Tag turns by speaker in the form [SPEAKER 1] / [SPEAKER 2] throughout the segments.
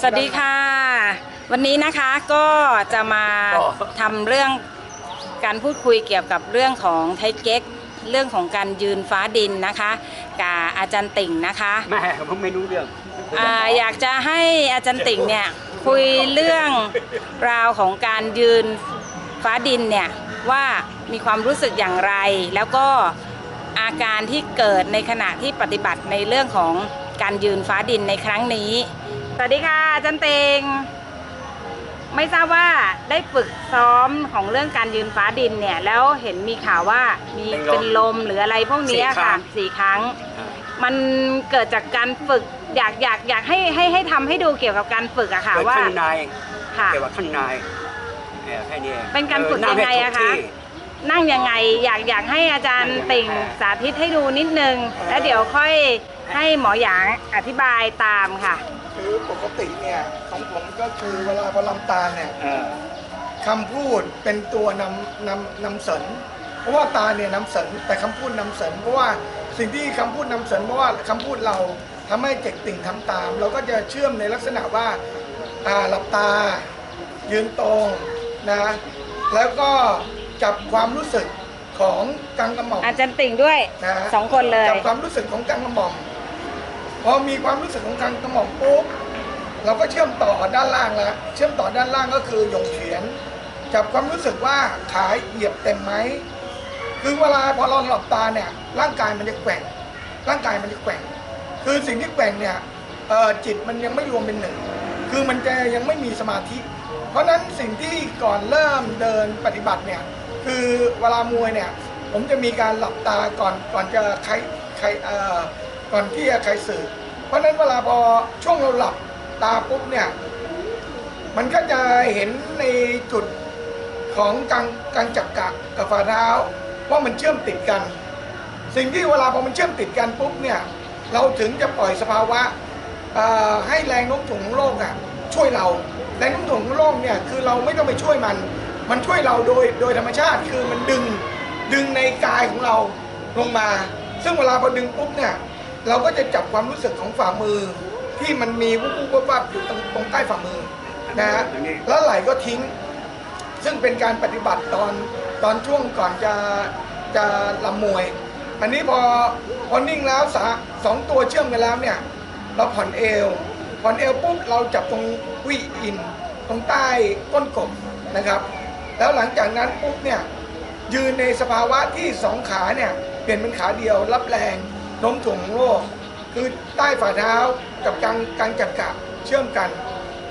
[SPEAKER 1] สวัสดีค่ะ วันนี้นะคะก็จะมาทำเรื่องการพูดคุยเกี่ยวกับเรื่องของไทยเก๊ก เรื่องของการยืนฟ้าดินนะคะกับอาจารย์ติ่งนะคะ
[SPEAKER 2] แม่ผมไม่รู้เรื่อง
[SPEAKER 1] อาอยากจะให้อาจารย์ติ่งเนี่ยคุยเรื่องราวของการยืนฟ้าดินเนี่ยว่ามีความรู้สึกอย่างไร แล้วก็อาการที่เกิดในขณะที่ปฏิบัติในเรื่องของการยืนฟ้าดินในครั้งนี้ สวัสดีค่ะอาจารย์เตง ไม่ทราบว่าได้ฝึกซ้อมของเรื่องการยืนฟ้าดินเนี่ย แล้วเห็นมีข่าวว่ามีเป็นลมหรืออะไรพวกเนี้ยค่ะสี่ครั้ง มันเกิดจากการฝึกอยากอยากอยากให้ให้ให้ทำให้ดูเกี่ยวกับการฝึกอะค่ะ
[SPEAKER 2] เกิด
[SPEAKER 1] ว่า
[SPEAKER 2] ข้างใน
[SPEAKER 1] ค่ะ
[SPEAKER 2] เกี่ยวกับข้างในเออแค่นี้อง
[SPEAKER 1] เป็นการฝึก
[SPEAKER 2] ออนั่
[SPEAKER 1] ยังไง
[SPEAKER 2] ให้
[SPEAKER 1] อะ
[SPEAKER 2] ถู
[SPEAKER 1] คะ
[SPEAKER 2] ที่
[SPEAKER 1] นั่งยังไงอยากอยากให้อาจารย์ติ่งสาธิตให้ดูนิดนึง แล้วเดี๋ยวค่อยให้หมอหยางอธิบายตามค่ะ
[SPEAKER 3] คือปกติเนี่ยของผมก็คือเวลาพอลำตาลเนี่ย
[SPEAKER 2] เออ
[SPEAKER 3] คำพูดเป็นตัวนำนำนำเสริญเพราะว่าตาเนี่ยนำเสริญแต่คำพูดนำเสริญเพราะว่าสิ่งที่คำพูดนำเสริญเพราะว่าคำพูดเราทำให้เจ็กติ่งทำตาม เราก็จะเชื่อมในลักษณะว่าอ่าหลับตา ยืนตรงนะแล้วก็จับความรู้สึกของกังกระหม่อม
[SPEAKER 1] อาจารย์ติ่งด้วย
[SPEAKER 3] นะ
[SPEAKER 1] สองคนเลย
[SPEAKER 3] จับความรู้สึกของกังกระหม่อม พอมีความรู้สึกของกังกระหม่อมปุ๊บเราก็เชื่อมต่อด้านล่างแล้วเชื่อมต่อด้านล่างก็คือหยงเฉียนจับความรู้สึกว่าขาเหยียบเต็มไหมคือเวลาพอเราหลับตาเนี่ยร่างกายมันจะแกว่ง ร่างกายมันจะแกว่ง คือสิ่งที่แกว่งเนี่ยจิตมันยังไม่รวมเป็นหนึ่ง คือมันจะยังไม่มีสมาธิ เพราะฉะนั้นสิ่งที่ก่อนเริ่มเดินปฏิบัติเนี่ยคือเวลามวยเนี่ยผมจะมีการหลับตาก่อนก่อนจะใครใครเอ่อ ก่อนที่จะใครสื่อ เพราะฉะนั้นเวลาพอช่วงเราหลับตาปุ๊บเนี่ย มันก็จะเห็นในจุดของกลางกลางจักระกับฝ่าเท้าว่ามันเชื่อมติดกัน สิ่งที่เวลาพอมันเชื่อมติดกันปุ๊บเนี่ยเราถึงจะปล่อยสภาวะให้แรงโน้มถ่วงของโลกอะช่วยเราแรงโน้มถ่วงของโลกเนี่ยคือเราไม่ต้องไปช่วยมัน มันช่วยเราโดยโดยธรรมชาติคือมันดึงดึงในกายของเราลงมา ซึ่งเวลาพอดึงปุ๊บเนี่ย เราก็จะจับความรู้สึกของฝ่ามือ ที่มันมีวุบวุบวับวับอยู่ตรงตรงใต้ฝ่ามือนะฮะแล้วไหลก็ทิ้ง ซึ่งเป็นการปฏิบัติตอนตอนช่วงก่อนจะจะลำมวย อันนี้พอพอนิ่งแล้วสาสองตัวเชื่อมกันแล้วเนี่ย เราผ่อนเอว ผ่อนเอวปุ๊บเราจับตรงวิอิน ตรงใต้ก้นกบนะครับ แล้วหลังจากนั้นปุ๊บเนี่ยยืนในสภาวะที่สองขาเนี่ยเปลี่ยนเป็นขาเดียวรับแรง โน้มถ่วงของโลก คือใต้ฝ่าเท้ากับกลางกลางจักระเชื่อมกัน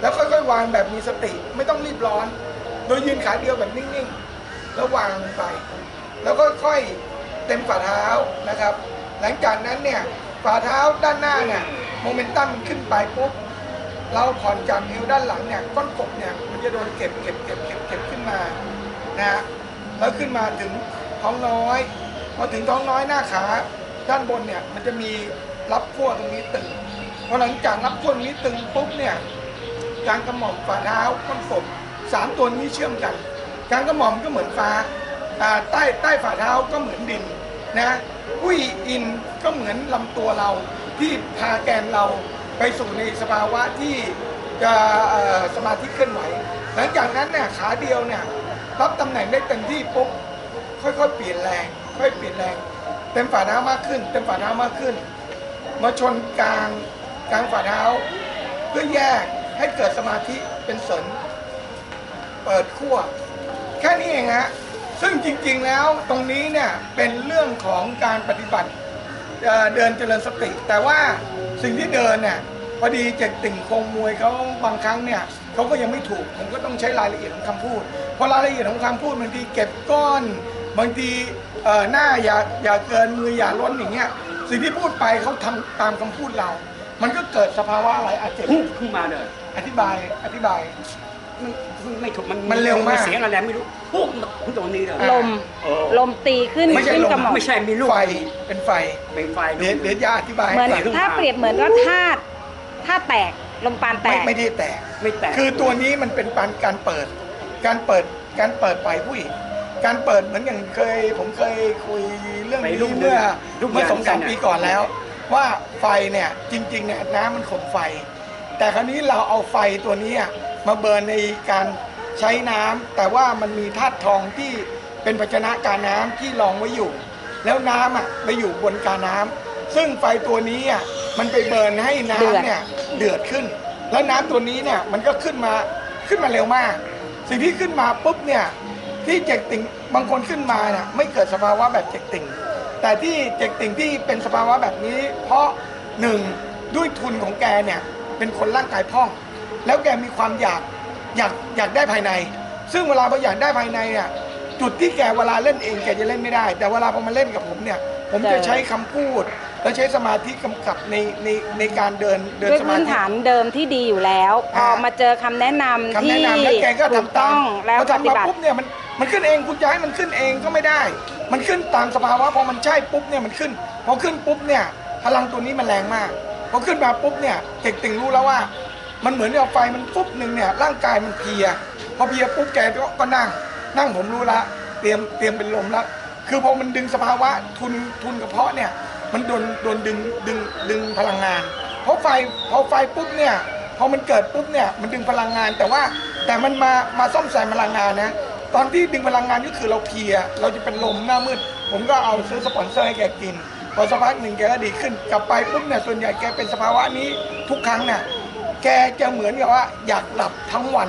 [SPEAKER 3] แล้วค่อยๆ วางแบบมีสติไม่ต้องรีบร้อน โดยยืนขาเดียวแบบนิ่งๆ แล้ววางลงไป แล้วก็ค่อยเต็มฝ่าเท้านะครับ หลังจากนั้นเนี่ยฝ่าเท้าด้านหน้าเนี่ยโมเมนตัมมันขึ้นไปปุ๊บเราผ่อนจากเอวด้านหลังเนี่ยก้นกบเนี่ยมันจะโดนเก็บเก็บเก็บเก็บเก็บขึ้นมานะฮะแล้วขึ้นมาถึงท้องน้อยพอถึงท้องน้อยหน้าขา ด้านบนเนี่ยมันจะมีรับขั้วตรงนี้ตึงพอหลังจากรับขั้วนี้ตึงปุ๊บเนี่ยกลางกระหม่อมฝ่าเท้าก้นกบสามตัวนี้เชื่อมกันกลางกระหม่อมก็เหมือนฟ้าใต้ใต้ฝ่าเท้าก็เหมือนดินนะอุ้ยอินก็เหมือนลำตัวเราที่พาแกนเราไปสู่ในสภาวะที่จะสมาธิเคลื่อนไหว หลังจากนั้นเนี่ยขาเดียวเนี่ยรับตำแหน่งได้เต็มที่ปุ๊บค่อยๆเปลี่ยนแรงค่อยเปลี่ยนแรง เต็มฝ่าเท้ามากขึ้น เต็มฝ่าเท้ามากขึ้น มาชนกลางกลางฝ่าเท้า เพื่อแยกให้เกิดสมาธิเป็นสริญเปิดขั้วแค่นี้เองฮะซึ่งจริงๆแล้วตรงนี้เนี่ยเป็นเรื่องของการปฏิบัติเดินเจริญสติ แต่ว่าสิ่งที่เดินเนี่ยพอดีเจ็ดติ่งคงมวยเขาบางครั้งเนี่ยเขาก็ยังไม่ถูกผมก็ต้องใช้รายละเอียดของคำพูด เพราะรายละเอียดของคำพูดบางทีเก็บก้อน บางทีเอ่อหน้าอย่าอย่าเกินมืออย่าล้นอย่างเงี้ยสิ่งที่พูดไปเขาทำตามคำพูดเรา มันก็เกิดสภาวะอะไรอาจจะ
[SPEAKER 2] เพิ่งเพิ่งมาเลย
[SPEAKER 3] อธิบายอธิบาย
[SPEAKER 2] มันเพิ่งไม่ถูกมัน
[SPEAKER 3] มันเร็วมาก
[SPEAKER 2] เสียงอะไรไม่รู้ปุ๊บเพิ่งตรงนี้เลย
[SPEAKER 1] ลม
[SPEAKER 2] เออ
[SPEAKER 1] ลมตีขึ้น
[SPEAKER 3] ไม่ใช่
[SPEAKER 1] ขึ้น
[SPEAKER 3] ลม
[SPEAKER 1] กระหม่อม
[SPEAKER 2] ไม่ใช่มีลูก
[SPEAKER 3] ไฟเป็นไฟ
[SPEAKER 2] เป็นไฟ
[SPEAKER 3] เดี๋ยวเดี๋ยวยาอธิบาย
[SPEAKER 1] เหมือน
[SPEAKER 3] ให้ฟัง
[SPEAKER 1] ถ้าเปรียบเหมือนก็ธาตุธาตุแตกลมปานแต
[SPEAKER 3] ไม่
[SPEAKER 1] ก
[SPEAKER 3] ไม่ได้แตก
[SPEAKER 2] ไม่แตก
[SPEAKER 3] คือตัวนี้มันเป็นการการเปิด การเปิดการเปิดไฟผู้หญิง การเปิดเหมือนอย่างเคย ผมเคยคุยเรื่อง
[SPEAKER 2] ไป
[SPEAKER 3] นี้
[SPEAKER 2] รูปหนึ่ง
[SPEAKER 3] เมื่อ
[SPEAKER 2] รูป
[SPEAKER 3] เมื่อ
[SPEAKER 2] เดียว
[SPEAKER 3] สองสาม
[SPEAKER 2] กันน่ะ
[SPEAKER 3] ปีก่อนแล้ว ว่าไฟเนี่ยจริงๆเนี่ยน้ำมันข่มไฟ แต่คราวนี้เราเอาไฟตัวนี้อะมาเบิร์นในการใช้น้ำแต่ว่ามันมีธาตุทองที่เป็นภาชนะกาน้ำที่รองไว้อยู่ แล้วน้ำอะไปอยู่บนกาน้ำซึ่งไฟตัวนี้อะมันไปเบิร์นให้
[SPEAKER 1] เดือด
[SPEAKER 3] น้ำเนี่ยเดือดขึ้น แล้วน้ำตัวนี้เนี่ยมันก็ขึ้นมาขึ้นมาเร็วมาก สิ่งที่ขึ้นมาปุ๊บเนี่ย ที่เจกติ่งบางคนขึ้นมาเนี่ยไม่เกิดสภาวะแบบเจกติ่ง แต่ที่เจกติ่งที่เป็นสภาวะแบบนี้ เพราะหนึ่งด้วยทุนของแกเนี่ยเป็นคนร่างกายพร่อง แล้วแกมีความอยากอยากอยากได้ภายใน ซึ่งเวลาพออยากได้ภายในเนี่ยจุดที่แกเวลาเล่นเองแกจะเล่นไม่ได้ แต่เวลาพอมาเล่นกับผมเนี่ยผมจะใช้คำพูด และใช้สมาธิกำกับในในในการเดินเดิน
[SPEAKER 1] ด้วย
[SPEAKER 3] สมา
[SPEAKER 1] พื้น
[SPEAKER 3] ธิ
[SPEAKER 1] ฐานเดิมที่ดีอยู่แล้ว พอ
[SPEAKER 3] อ่า
[SPEAKER 1] มาเจอคำแนะนำ
[SPEAKER 3] คำ
[SPEAKER 1] ที่
[SPEAKER 3] แนะนำแล้วแกก็
[SPEAKER 1] ถูก
[SPEAKER 3] ทำตา
[SPEAKER 1] ต้อ
[SPEAKER 3] ม
[SPEAKER 1] งแล้ว
[SPEAKER 3] พอ
[SPEAKER 1] ป
[SPEAKER 3] ทำ
[SPEAKER 1] ฏิ
[SPEAKER 3] มา
[SPEAKER 1] บัติ
[SPEAKER 3] ปุ๊บเนี่ยมัน มันขึ้นเองคุณจะให้มันขึ้นเองก็ไม่ได้ มันขึ้นตามสภาวะพอมันใช่ปุ๊บเนี่ยมันขึ้น พอขึ้นปุ๊บเนี่ยพลังตัวนี้มันแรงมาก พอขึ้นมาปุ๊บเนี่ยเด็กติ่งรู้แล้วว่า มันเหมือนกับไฟมันปุ๊บหนึ่งเนี่ยร่างกายมันเพลีย พอเพลียปุ๊บแกก็ก็นั่ง นั่งผมรู้ละ เตรียมเตรียมเป็นลมละ คือพอมันดึงสภาวะทุนทุนกระเพาะเนี่ยมันโดนโดนดึงดึงดึงพลังงาน เพราะไฟพอไฟปุ๊บเนี่ยพอมันเกิดปุ๊บเนี่ยมันดึงพลังงาน แต่ว่าแต่มันมามาซ่อมแซมพลังงานนะ ตอนที่ดึงพลังงานก็คือเราเพลีย เราจะเป็นลมหน้ามืด ผมก็เอาซื้อสปอนเซอร์ให้แกกิน พอสักพักหนึ่งแกก็ดีขึ้น กลับไปปุ๊บเนี่ยส่วนใหญ่แกเป็นสภาวะนี้ทุกครั้งเนี่ยแกจะเหมือนกับว่าอยากหลับทั้งวัน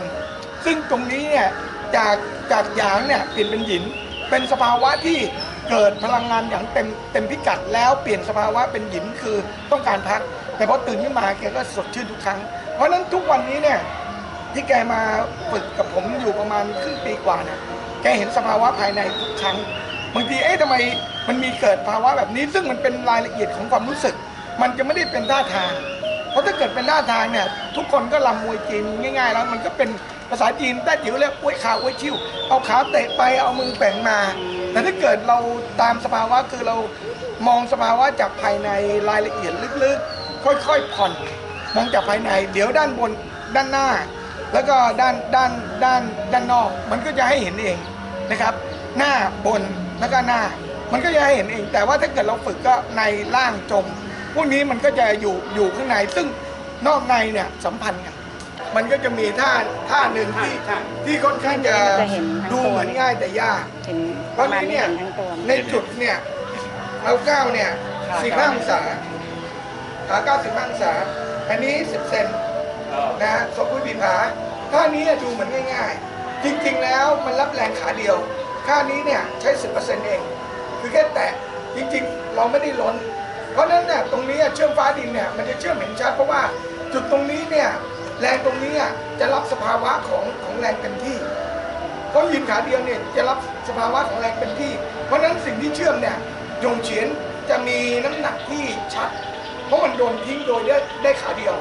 [SPEAKER 3] ซึ่งตรงนี้เนี่ยจากจากหยางเนี่ยเปลี่ยนเป็นหยิน เป็นสภาวะที่เกิดพลังงานอย่างเต็มเต็มพิกัดแล้วเปลี่ยนสภาวะเป็นหยินคือต้องการพัก แต่พอตื่นขึ้นมาแกก็สดชื่นทุกครั้ง เพราะฉะนั้นทุกวันนี้เนี่ย ที่แกมาฝึกกับผมอยู่ประมาณครึ่งปีกว่าเนี่ยแกเห็นสภาวะภายในทุกครั้งบางทีเอ๊ะทำไมมันมีเกิดภาวะแบบนี้ ซึ่งมันเป็นรายละเอียดของความรู้สึก มันจะไม่ได้เป็นท่าทาง เพราะถ้าเกิดเป็นท่าทางเนี่ยทุกคนก็ลำมวยจีนง่าย ๆ แล้วมันก็เป็นภาษาจีนแต้จิ๋วเรียกอ้วยขาอ้วยชิวเอาขาเตะไปเอามือแป่งมา แต่ถ้าเกิดเราตามสภาวะคือเรามองสภาวะจากภายในรายละเอียดลึกๆ ค่อยๆผ่อน มองจากภายใน เดี๋ยวด้านบนด้านหน้า แล้วก็ด้านด้านด้านด้านนอก มันก็จะให้เห็นเองนะครับ หน้าบนแล้วก็หน้า มันก็จะให้เห็นเอง แต่ว่าถ้าเกิดเราฝึกก็ในล่างจมพวกนี้มันก็จะอยู่อยู่ข้างในซึ่งนอกในเนี่ยสัมพันธ์กันมันก็จะมีท่าท่าหนึ่งที่
[SPEAKER 2] ใช่
[SPEAKER 3] ที่ค่อนข้างจะ
[SPEAKER 1] จะเห็นทั้ง
[SPEAKER 3] ดู
[SPEAKER 1] ตัว
[SPEAKER 3] เหมือนง่ายแต่ยาก
[SPEAKER 1] เห็น
[SPEAKER 3] เพ
[SPEAKER 1] ประ
[SPEAKER 3] ราะ
[SPEAKER 1] มาณ
[SPEAKER 3] นี้
[SPEAKER 1] นี้
[SPEAKER 3] เนี่ย
[SPEAKER 1] เห็นทั้งตัว
[SPEAKER 3] ในจุดเนี่ยเราก้าวเนี่ยสี่ห้าองศาขาเก้าสิบห้าองศาอันนี้สิบเซน นะฮะสมคุยปีผาท่านี้ดูเหมือนง่าย ๆ จริงๆแล้วมันรับแรงขาเดียวท่านี้เนี่ยใช้สิบเปอร์เซ็นต์เอง คือแค่แตะจริงๆ เราไม่ได้ล้น เพราะฉะนั้นเนี่ยตรงนี้เชื่อมฟ้าดินเนี่ยมันจะเชื่อมเห็นชัดเพราะว่าจุดตรงนี้เนี่ยแรงตรงนี้อะจะรับสภาวะของของแรงเต็มที่เพราะยืนขาเดียวเนี่ยจะรับสภาวะของแรงเป็นที่ เพราะฉะนั้นสิ่งที่เชื่อมเนี่ยยงเฉียนจะมีน้ำหนักที่ชัด เพราะมันโดนทิ้งโดยได้ได้ขาเดียว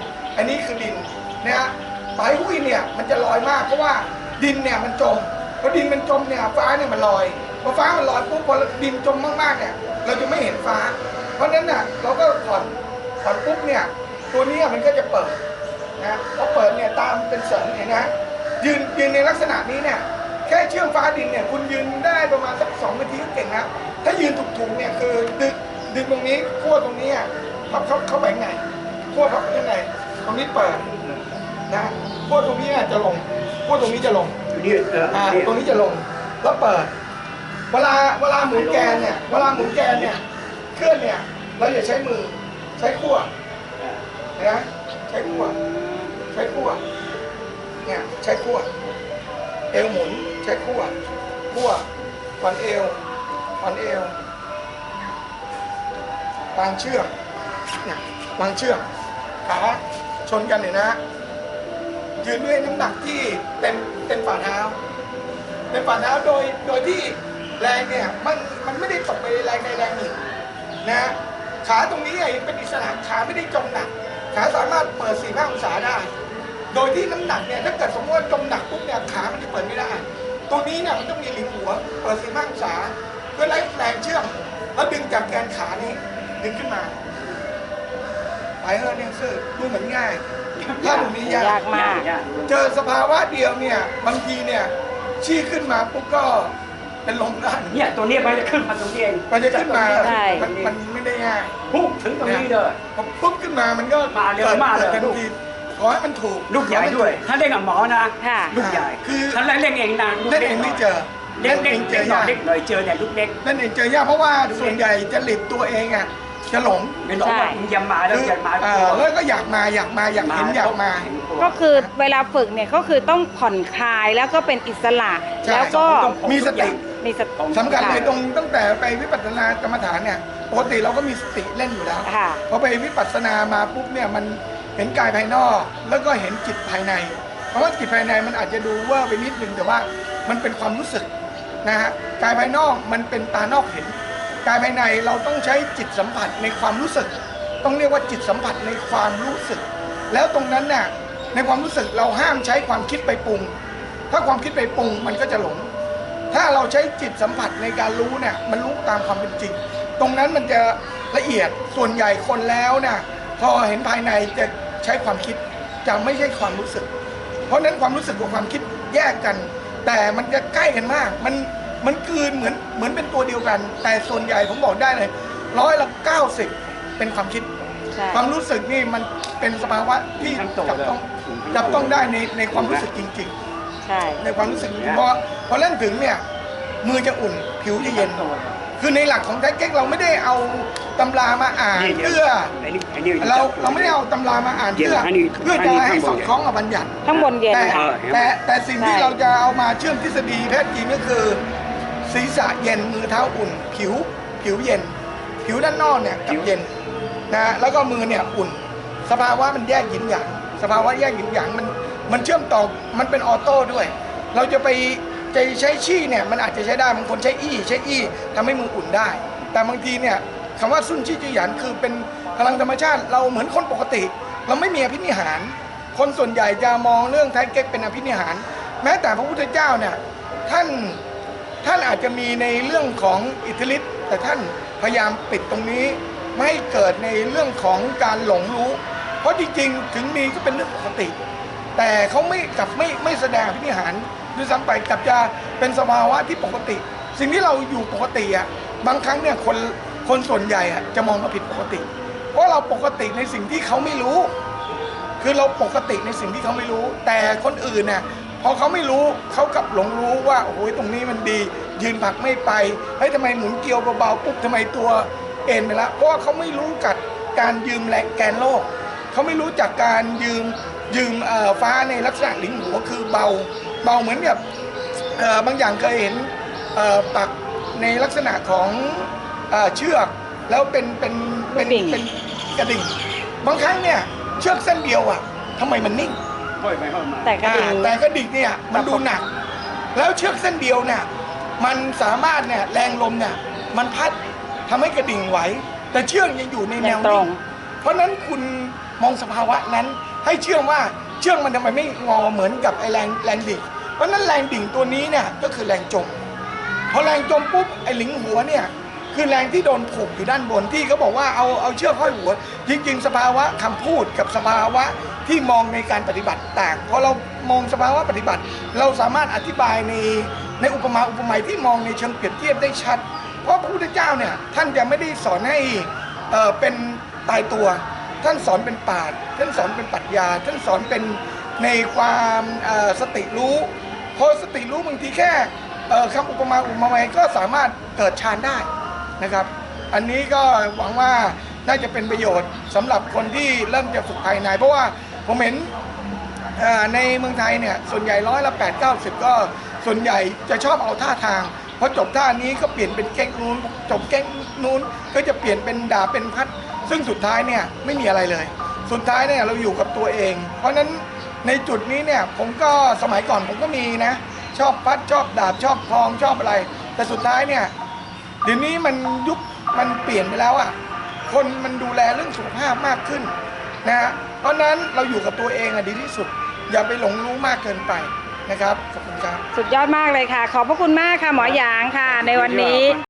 [SPEAKER 3] มาก เพราะว่าดินเนี่ยมันจมพอดินมันจมเนี่ยฟ้าเนี่ยมันลอยพอฟ้ามันลอยปุ๊บพอดินจมมากๆเนี่ยเราจะไม่เห็นฟ้า เพราะฉะนั้นน่ะเราก็ผ่อนผ่อนปุ๊บเนี่ยตัวนี้มันก็จะเปิดนะพอเปิดเนี่ยตามเป็นเสริมเห็นนะยืนยืนในลักษณะนี้เนี่ยแค่เชื่อมฟ้าดินเนี่ยคุณยืนได้ประมาณสักสองนาทีก็เก่งแล้วถ้ายืนถูกๆเนี่ยคือดึงดึงตรงนี้ขั้วตรงนี้อะพับเข้าเข้าไปข้างขั้วพับเขาไปข้างในตรงนี้เปิด นะขั้วตรงนี้อะจะลงขั้วตรงนี้จะลง
[SPEAKER 2] อยู่นี่เออ
[SPEAKER 3] อ่า
[SPEAKER 2] นี่
[SPEAKER 3] ตรงนี้จะลงแล้วเปิด เวลาเวลาหมุนแกนเนี่ยเวลาหมุนแกนเนี่ยเคลื่อนเนี่ยเราอย่าใช้มือใช้ขั้วนะใช้ขั้วใช้ขั้วเนี่ยใช้ขั้วเอวหมุนใช้ขั้วขั้วผ่อนเอวผ่อนเอววางเชือกเนี่ยวางเชือกขาชนกันเนี่ยนะฮะ ยืนด้วยน้ำหนักที่เต็มเต็มฝ่าเท้าเต็มฝ่าเท้าโดยโดยที่แรงเนี่ยมันมันไม่ได้ตกไปแรงใดแรงหนึ่งนะขาตรงนี้ไอ้เป็นอิสระขาไม่ได้จมหนักขาสามารถเปิด4 5องศาได้ โดยที่น้ำหนักเนี่ยถ้าเกิดสมมติว่าจมหนักปุ๊บเนี่ยขามันจะเปิดไม่ได้ตัวนี้เนี่ยมันต้องมีหลิงหัวเปิด4 5องศาเพื่อไล่แรงเชื่อมแล้วดึงจากแกนขานี้ดึงขึ้นมาไปเฮอร์เนี่ยซื่อดูเหมือนง่าย ถ้าตรงนี้ยายา
[SPEAKER 1] กกมาก
[SPEAKER 2] ยาก
[SPEAKER 3] เจอสภาวะเดียวเนี่ยบางทีเนี่ยชี้ขึ้นมาปุ๊บก็เป็นลมได้
[SPEAKER 2] เนี่ยตัวเนี้ยมันจะขึ้นมาตรงนี้เอง
[SPEAKER 3] มันจะขึ้นมา
[SPEAKER 1] ใช่
[SPEAKER 3] มันมันไม่ได้ง่าย
[SPEAKER 2] พุ่งถึงตรงนี้เลย
[SPEAKER 3] พอปุ๊บขึ้นมามันก็
[SPEAKER 2] มาเร็วมากเลย
[SPEAKER 3] ทันทีขอให้มันถูก
[SPEAKER 2] ลูกใหญ่ด้วย ถ้าเล่นกับหมอนะ
[SPEAKER 1] ค่ะ
[SPEAKER 2] ลูกใหญ่
[SPEAKER 3] คือ
[SPEAKER 2] ถ้าเล่นเองนะลูก
[SPEAKER 3] เล่นเองไม่เจอ
[SPEAKER 2] เล็ก
[SPEAKER 3] เล่น
[SPEAKER 2] เล็
[SPEAKER 3] เอกงเจ
[SPEAKER 2] เล็ก
[SPEAKER 3] อ
[SPEAKER 2] หน่อย
[SPEAKER 3] ยาก
[SPEAKER 2] เล็กหน่อยเจอแต่ลูกเล็ก
[SPEAKER 3] เล่นเองเจอยากเพราะว่าส่วนใหญ่จะหลิบตัวเองอะ จะหลง
[SPEAKER 2] เป็นบอกว่ามึงอย่ามาแล้ว
[SPEAKER 3] คือ
[SPEAKER 2] อย่ามา
[SPEAKER 3] เออแล้วก็อยากมาอยากมาอยากเห็นอยากมา
[SPEAKER 1] ก็คือเวลาฝึกเนี่ยก็คือต้องผ่อนคลายแล้วก็เป็นอิสระ
[SPEAKER 3] ใช่
[SPEAKER 1] แล้วก็
[SPEAKER 3] มีสติ
[SPEAKER 1] มีสติ
[SPEAKER 3] สำคัญเลยตรงตั้งแต่ไปวิปัสสนากรรมฐานเนี่ยปกติเราก็มีสติเล่นอยู่แล้ว
[SPEAKER 1] ค่ะ
[SPEAKER 3] พอไปวิปัสสนามาปุ๊บเนี่ยมันเห็นกายภายนอก แล้วก็เห็นจิตภายใน เพราะว่าจิตภายในมันอาจจะดูเว่าไปนิดนึงแต่ว่ามันเป็นความรู้สึกนะฮะกายภายนอกมันเป็นตานอกเห็น กายภายในเราต้องใช้จิตสัมผัสในความรู้สึก ต้องเรียกว่าจิตสัมผัสในความรู้สึก แล้วตรงนั้นน่ะในความรู้สึกเราห้ามใช้ความคิดไปปรุง ถ้าความคิดไปปรุงมันก็จะหลง ถ้าเราใช้จิตสัมผัสในการรู้เนี่ยมันรู้ตามความเป็นจริง ตรงนั้นมันจะละเอียดส่วนใหญ่คนแล้วนี่ยพอเห็นภายในจะใช้ความคิดจะไม่ใช่ความรู้สึก เพราะนั้นความรู้สึกกับความคิดแยกกัน แต่มันจะใกล้กันมากมัน มันกลืนเหมือนเหมือนเป็นตัวเดียวกัน แต่ส่วนใหญ่ผมบอกได้เลยร้อยละเก้าสิบเป็นความคิด
[SPEAKER 1] ใช่
[SPEAKER 3] ความรู้สึกนี่มันเป็นสภาวะที่
[SPEAKER 2] ทั้งตัว
[SPEAKER 3] จับต้อง
[SPEAKER 2] เลย
[SPEAKER 3] จับต้องได้ในในความรู้สึกจริงๆ
[SPEAKER 1] ใช่
[SPEAKER 3] ในความรู้สึกพอพอเล่นถึงเนี่ยมือจะอุ่นผิวจะเย็น คือในหลักของไทเก๊กเราไม่ได้เอาตำรามาอ่าน
[SPEAKER 2] นี่เดี๋ยว
[SPEAKER 3] เพื่อ
[SPEAKER 2] ไอ้นี่ไอ้นี่
[SPEAKER 3] เราเราไม่ได้เอาตำรามาอ่าน
[SPEAKER 2] เย็น
[SPEAKER 3] เพื่อ
[SPEAKER 2] อันนี้
[SPEAKER 3] เพื่อ
[SPEAKER 2] อัน
[SPEAKER 3] จะ
[SPEAKER 2] นี้
[SPEAKER 3] ให้
[SPEAKER 2] ข้างบน
[SPEAKER 3] สอดคล้องกับบัญญัติ
[SPEAKER 1] ข้างบนเย็น
[SPEAKER 3] แต่
[SPEAKER 2] เออ
[SPEAKER 3] แต่แต่สิ่งที่
[SPEAKER 1] ใช่
[SPEAKER 3] เราจะเอามาเชื่อมทฤษฎีแท้จริงก็คือ ศีรษะเย็นมือเท้าอุ่น ผิวผิวเย็น ผิวด้านนอกเนี่ยกับเย็นนะฮะแล้วก็มือเนี่ยอุ่น สภาวะมันแยกหยินหยางสภาวะแยกหยินหยางมันมันเชื่อมต่อมันเป็นออโต้ด้วย เราจะไปจะใช้ชี่เนี่ยมันอาจจะใช้ได้บางคนใช้อี้ใช้อี้ทำให้มืออุ่นได้ แต่บางทีเนี่ยคำว่าซุนชี่จีหยันคือเป็นพลังธรรมชาติเราเหมือนคนปกติ เราไม่มีอภินิหาร คนส่วนใหญ่จะมองเรื่องไทยเก๊กเป็นอภินิหาร แม้แต่พระพุทธเจ้าเนี่ยท่าน ท่านอาจจะมีในเรื่องของอิทธิฤทธิ์แต่ท่านพยายามปิดตรงนี้ ไม่ให้เกิดในเรื่องของการหลงรู้ เพราะจริงๆ ถึงมีก็เป็นเรื่องปกติ แต่เขาไม่กลับไม่ไม่แสดงอภินิหารด้วยซ้ำไปกลับจะเป็นสภาวะที่ปกติ สิ่งที่เราอยู่ปกติอะบางครั้งเนี่ยคนคนส่วนใหญ่อะจะมองว่าผิดปกติ เพราะเราปกติในสิ่งที่เขาไม่รู้ คือเราปกติในสิ่งที่เขาไม่รู้ แต่คนอื่นเนี่ย อเขาไม่รู้เขากลับหลงรู้ว่าโอ้ยตรงนี้มันดี ยืนผักไม่ไปเฮ้ยทำไมหมุนเกลียวเบาๆปุ๊บทำไมตัวเอ็นไปละเพราะว่าเขาไม่รู้กัดการยืมแรงแกนโลกเขาไม่รู้จักการยืมยืมฟ้าในลักษณะลิงหัวคือเบา เบาเหมือนกับบางอย่างเคยเห็นปักในลักษณะของเชือกแล้วเป็นเป็นเป็น
[SPEAKER 1] กระดิ่ง
[SPEAKER 3] เป็นกระดิ่ง บางครั้งเนี่ยเชือกเส้นเดียวอะทำไมมันนิ่ง
[SPEAKER 2] ค่อยไปค่อยมา
[SPEAKER 1] แต่กระดิ่ง
[SPEAKER 3] อ่าแต่กระดิ่งเนี่ยมันดูหนัก แล้วเชือกเส้นเดียวเนี่ยมันสามารถเนี่ยแรงลมเนี่ยมันพัดทำให้กระดิ่งไหว แต่เชือกยังอยู่ในแนว
[SPEAKER 1] ยังตร
[SPEAKER 3] นิ่
[SPEAKER 1] ง
[SPEAKER 3] ง เพราะฉะนั้นคุณมองสภาวะนั้นให้เชื่อว่าเชือกมันทำไมไม่งอเหมือนกับไอแรงแรงดิ่งเพราะฉะนั้นแรงดิ่งตัวนี้เนี่ยก็คือแรงจมพอแรงจมปุ๊บไอ้หลิงหัวเนี่ย คือแรงที่โดนผูกอยู่ด้านบนที่เขาบอกว่าเอาเอาเชือกห้อยหัว จริง ๆ สภาวะคำพูดกับสภาวะที่มองในการปฏิบัติต่างพอเรามองสภาวะปฏิบัติ เราสามารถอธิบายในในอุปมาอุปไมยที่มองในเชิงเปรียบเทียบได้ชัด เพราะพระพุทธเจ้าเนี่ยท่านจะไม่ได้สอนให้เอ่อเป็นตายตัว ท่านสอนเป็นปาดท่านสอนเป็นปรัชญา ท่านสอนเป็นในความสติรู้พอสติรู้บางทีแค่คำอุปมาอุปไมยก็สามารถเกิดฌานได้ นะครับ อันนี้ก็หวังว่าน่าจะเป็นประโยชน์สำหรับคนที่เริ่มจะฝึกภายใน เพราะว่าผมเห็นในเมืองไทยเนี่ยส่วนใหญ่ร้อยละแปดเก้าสิบก็ส่วนใหญ่จะชอบเอาท่าทางพอจบท่านี้ก็เปลี่ยนเป็นแก๊งนู้นจบแก๊งนู้นก็จะเปลี่ยนเป็นดาบเป็นพัด ซึ่งสุดท้ายเนี่ยไม่มีอะไรเลย สุดท้ายเนี่ยเราอยู่กับตัวเอง เพราะฉะนั้นในจุดนี้เนี่ยผมก็สมัยก่อนผมก็มีนะ ชอบพัดชอบดาบชอบคลองชอบอะไร แต่สุดท้ายเนี่ย เดี๋ยวนี้มันยุคมันเปลี่ยนไปแล้วอะ คนมันดูแลเรื่องสุขภาพมากขึ้นนะฮะเพราะนั้นเราอยู่กับตัวเองอะดีที่สุด อย่าไปหลงรู้มากเกินไปนะครับ ขอบคุณครับ
[SPEAKER 1] สุดยอดมากเลยค่ะ ขอบพระคุณมากค่ะหมอหยางค่ะในวันนี้